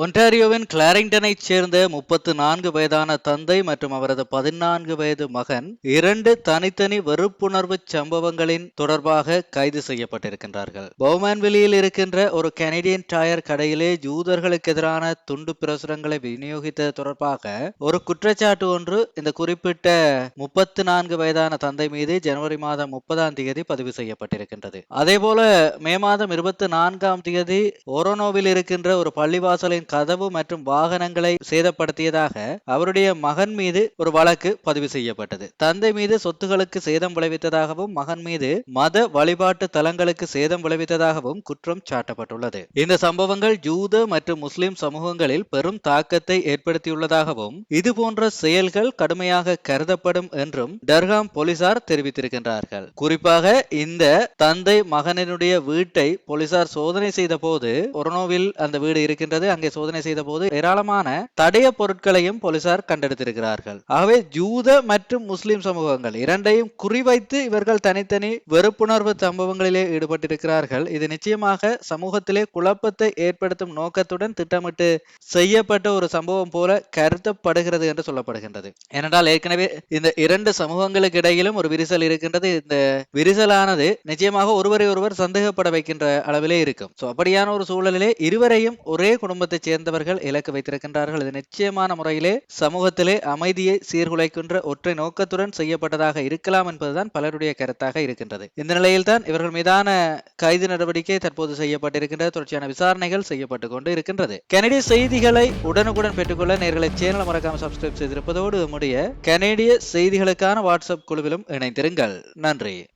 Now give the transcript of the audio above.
ஒன்டாரியோவின் கிளாரிங்டனைச் சேர்ந்த முப்பத்து நான்கு வயதான தந்தை மற்றும் அவரது பதினான்கு வயது மகன் இரண்டு தனித்தனி வெறுப்புணர்வு சம்பவங்களின் தொடர்பாக கைது செய்யப்பட்டிருக்கின்றார்கள். பௌமான்வெளியில் இருக்கின்ற ஒரு கனடியன் டயர் கடையிலே ஜூதர்களுக்கு எதிரான துண்டு பிரசுரங்களை விநியோகித்தது தொடர்பாக ஒரு குற்றச்சாட்டு ஒன்று இந்த குறிப்பிட்ட முப்பத்து நான்கு வயதான தந்தை மீது ஜனவரி மாதம் முப்பதாம் தேதி பதிவு செய்யப்பட்டிருக்கின்றது. அதேபோல மே மாதம் இருபத்தி நான்காம் தேதி ஒரோனோவில் இருக்கின்ற ஒரு பள்ளிவாசலின் கதவு மற்றும் வாகனங்களை சேதப்படுத்தியதாக அவருடைய மகன் மீது ஒரு வழக்கு பதிவு செய்யப்பட்டது. தந்தை மீது சொத்துகளுக்கு சேதம் விளைவித்ததாகவும் மகன் மீது மத வழிபாட்டு தலங்களுக்கு சேதம் விளைவித்ததாகவும் குற்றம் சாட்டப்பட்டுள்ளது. இந்த சம்பவங்கள் ஜூத மற்றும் முஸ்லிம் சமூகங்களில் பெரும் தாக்கத்தை ஏற்படுத்தியுள்ளதாகவும் இதுபோன்ற செயல்கள் கடுமையாக கருதப்படும் என்றும் டர்காம் போலீசார் தெரிவித்திருக்கின்றார்கள். குறிப்பாக இந்த தந்தை மகனினுடைய வீட்டை போலீசார் சோதனை செய்த போது ஒரனோவில் அந்த வீடு இருக்கின்றது அங்கே சோதனை செய்த போது ஏராளமான தடைய பொருட்களையும் போலீசார் கண்டெடுத்திருக்கிறார்கள். ஆகவே ஜூத மற்றும் முஸ்லிம் சமூகங்கள் இரண்டையும் குறிவைத்து இவர்கள் தனித்தனி வெறுப்புணர்வு சம்பவங்களிலே ஈடுபட்டிருக்கிறார்கள். இது நிச்சயமாக சமூகத்திலே குழப்பத்தை ஏற்படுத்தும் நோக்கத்துடன் திட்டமிட்டு செய்யப்பட்ட ஒரு சம்பவம் போல கருதப்படுகிறது என்று சொல்லப்படுகின்றது. ஏனென்றால் ஏற்கனவே இந்த இரண்டு சமூகங்களுக்கு இடையிலும் ஒரு விரிசல் இருக்கின்றது. இந்த விரிசலானது நிச்சயமாக ஒருவரை ஒருவர் சந்தேகப்பட வைக்கின்ற அளவிலே இருக்கும். சோ அப்படியான ஒரு சூழலிலே இருவரையும் ஒரே குடும்பத்தை சேர்ந்தவர்கள் இலக்கு வைத்திருக்கின்றார்கள். இது நிச்சயமான முறையிலே சமூகத்திலே அமைதியை சீர்குலைக்கின்ற ஒற்றை நோக்கத்துடன் செய்யப்பட்டதாக இருக்கலாம் என்பதுதான் பலருடைய கருத்தாக இருக்கின்றது. இந்த நிலையில்தான் இவர்கள் மீதான கைது நடவடிக்கை தற்போது செய்யப்பட்டிருக்கின்ற தொடர்ச்சியான விசாரணைகள் செய்யப்பட்டு கொண்டு இருக்கின்றது. கனடிய செய்திகளை உடனுக்குடன் பெற்றுக்கொள்ள நேர்களை சேனல் மறக்காமல் சப்ஸ்கிரைப் செய்திருப்பதோடு நம்முடைய கனேடிய செய்திகளுக்கான வாட்ஸ்அப் குழுவிலும் இணைந்திருங்கள். நன்றி.